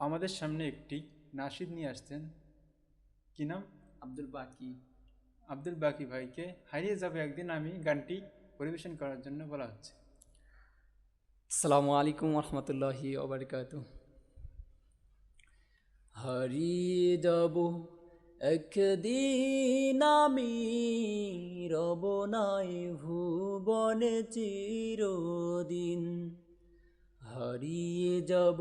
আমাদের সামনে একটি নাসিদ নিয়ে আসছেন। কি নাম? আব্দুল বাকি। আব্দুল বাকি ভাইকে হারিয়ে যাবে একদিন আমি গানটি পরিবেশন করার জন্য বলা হচ্ছে। আসসালামু আলাইকুম রহমতুল্লাহি ওবরকাত হারিয়ে যাব একদিন আমি রব নাই ভুবনে চিরদিন। হারিয়ে যাব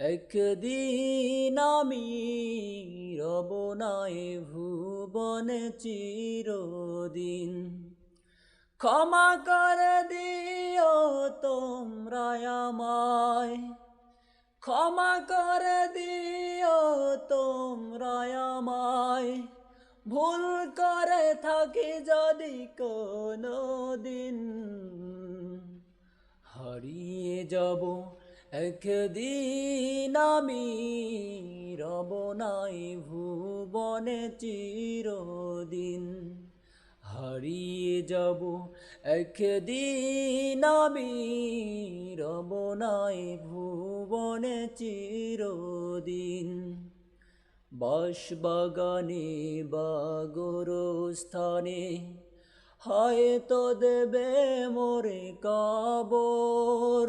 একদিন আমি রব নাই ভুবনে চিরদিন। ক্ষমা করে দিও তোমরা আমায়। ক্ষমা করে দিও তোমরা আমায়। ভুল করে থাকি যদি কোনো দিন হারিয়ে যাব একদিন আমি রব নাই ভুবনে চিরদিন হারিয়ে যাব। একদিন আমি রব নাই ভুবনে চিরদিন বাসবাগানে বা স্থানে হয়তো দেবে মোরে কবর।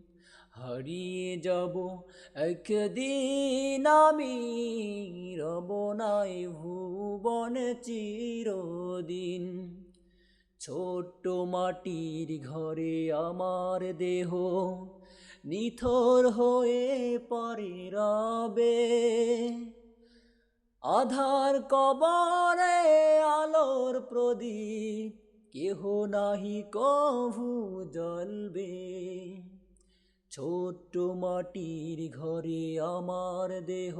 হারিয়ে যাব। একদিন আমি রব নাই ভুবনে চিরদিন। ছোট্ট মাটির ঘরে আমার দেহ নিথর হয়ে পরে রবে। আধার কবরে আলোর প্রদীপ, কেহ নাহি কভু জ্বলবে। ছোট্ট মাটির ঘরে আমার দেহ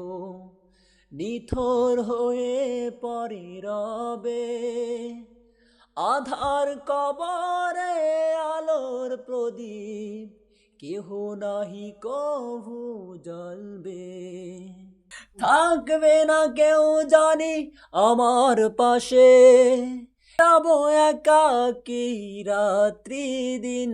নিথর হয়ে পরে রবে। আধার কবরে আলোর প্রদীপ, কেহ নাহি কভু জ্বলবে। থাকবে না কেউ জানি আমার পাশে, যাব একাকি রাত্রি দিন।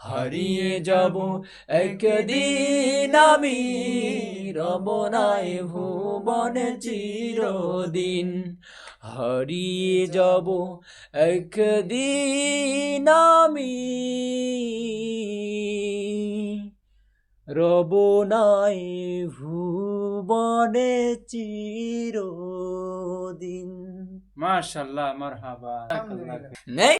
হারিয়ে যাব একদিন আমি রব নাই ভুবনে চিরদিন। হারিয়ে যাব একদিন আমি রব নাই ভুবনে চিরদিন। মাশাল্লাহ মারহাবা। নেই?